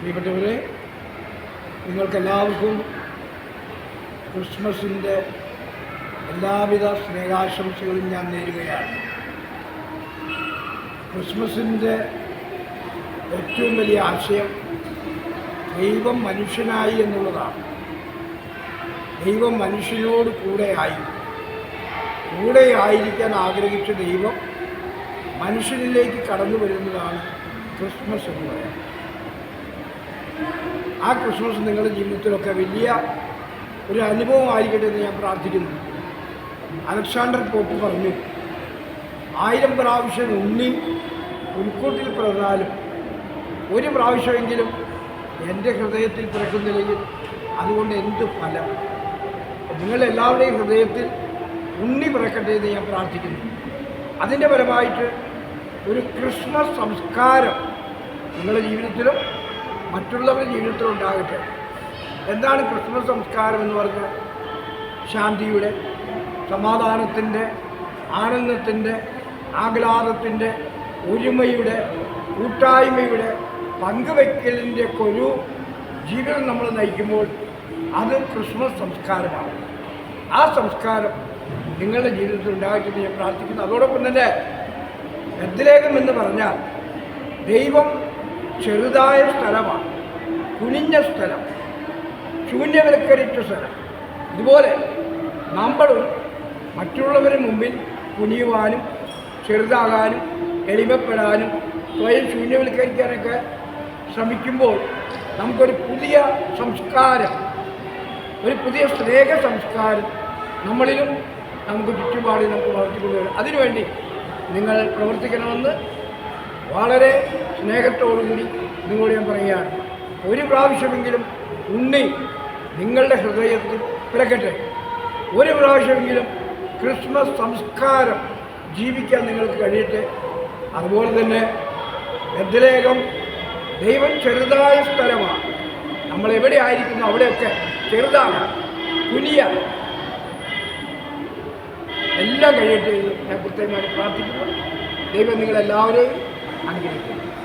പ്രിയപ്പെട്ടവരെ നിങ്ങൾക്കെല്ലാവർക്കും ക്രിസ്മസിന്റെ എല്ലാവിധ സ്നേഹാശംസകളും ഞാൻ നേരുകയാണ്. ക്രിസ്മസിന്റെ ഏറ്റവും വലിയ ആശയം ദൈവം മനുഷ്യനായി എന്നുള്ളതാണ്. ദൈവം മനുഷ്യനോട് കൂടെയായി കൂടെ ആയിരിക്കാൻ ആഗ്രഹിച്ച ദൈവം മനുഷ്യനിലേക്ക് കടന്നു വരുന്നതാണ് ക്രിസ്മസ് എന്ന് പറയുന്നത്. ആ ക്രിസ്മസ് നിങ്ങളുടെ ജീവിതത്തിലൊക്കെ വലിയ ഒരു അനുഭവമായിരിക്കട്ടെ എന്ന് ഞാൻ പ്രാർത്ഥിക്കുന്നു. അലക്സാണ്ടർ പോപ്പ് പറഞ്ഞു ആയിരം പ്രാവശ്യം ഉണ്ണി ഉൾക്കൂട്ടിൽ പിറന്നാലും ഒരു പ്രാവശ്യമെങ്കിലും എന്റെ ഹൃദയത്തിൽ പിറക്കുന്നില്ലെങ്കിൽ അതുകൊണ്ട് എന്ത് ഫലം? നിങ്ങളെല്ലാവരുടെയും ഹൃദയത്തിൽ ഉണ്ണി പിറക്കട്ടെ എന്ന് ഞാൻ പ്രാർത്ഥിക്കുന്നു. അതിന്റെ പരമായിട്ട് ഒരു ക്രിസ്മസ് സംസ്കാരം നിങ്ങളുടെ ജീവിതത്തിലും മറ്റുള്ളവരുടെ ജീവിതത്തിൽ ഉണ്ടാകട്ടെ. എന്താണ് ക്രിസ്മസ് സംസ്കാരം എന്ന് പറഞ്ഞാൽ? ശാന്തിയുടെ സമാധാനത്തിന്റെ ആനന്ദത്തിന്റെ ആഹ്ലാദത്തിന്റെ ഒരുമയുടെ കൂട്ടായ്മയുടെ പങ്കുവയ്ക്കലിന്റെ ഒക്കെ ഒരു ജീവിതം നമ്മൾ നയിക്കുമ്പോൾ അത് ക്രിസ്മസ് സംസ്കാരമാണ്. ആ സംസ്കാരം നിങ്ങളുടെ ജീവിതത്തിൽ ഉണ്ടാകട്ടെ ഞാൻ പ്രാർത്ഥിക്കുന്നു. അതോടൊപ്പം തന്നെ ബദ്ലേഖം എന്ന് പറഞ്ഞാൽ ദൈവം ചെറുതായ സ്ഥലമാണ്. കുനിഞ്ഞ സ്ഥലം. ശൂന്യവൽക്കരിച്ച സ്ഥലം. ഇതുപോലെ നമ്മളും മറ്റുള്ളവരുടെ മുമ്പിൽ കുനിയുവാനും ചെറുതാകാനും എളിമപ്പെടാനും സ്വയം ശൂന്യവൽക്കരിക്കാനൊക്കെ ശ്രമിക്കുമ്പോൾ നമുക്കൊരു പുതിയ സംസ്കാരം ഒരു പുതിയ സ്നേഹ സംസ്കാരം നമ്മളിലും നമുക്ക് ചുറ്റുപാടിൽ നമുക്ക് വളർത്തിക്കൊണ്ടുവരും. അതിനുവേണ്ടി നിങ്ങൾ പ്രവർത്തിക്കണമെന്ന് വളരെ സ്നേഹത്തോടുകൂടി നിങ്ങളോട് ഞാൻ പറയുകയാണ്. ഒരു പ്രാവശ്യമെങ്കിലും ഉണ്ണി നിങ്ങളുടെ ഹൃദയത്തിൽ പിറക്കട്ടെ. ഒരു പ്രാവശ്യമെങ്കിലും ക്രിസ്മസ് സംസ്കാരം ജീവിക്കാൻ നിങ്ങൾക്ക് കഴിയട്ടെ. അതുപോലെ തന്നെ ബദ്ധലേഖം ദൈവം ചെറുതായ സ്ഥലമാണ്. നമ്മൾ എവിടെ ആയിരിക്കുന്നു അവിടെയൊക്കെ ചെറുതാണ്. കുനിയ എല്ലാം കഴിയട്ടെ ഞാൻ കൃത്യമായി പ്രാർത്ഥിക്കുന്നു. ദൈവം നിങ്ങളെല്ലാവരെയും 啊。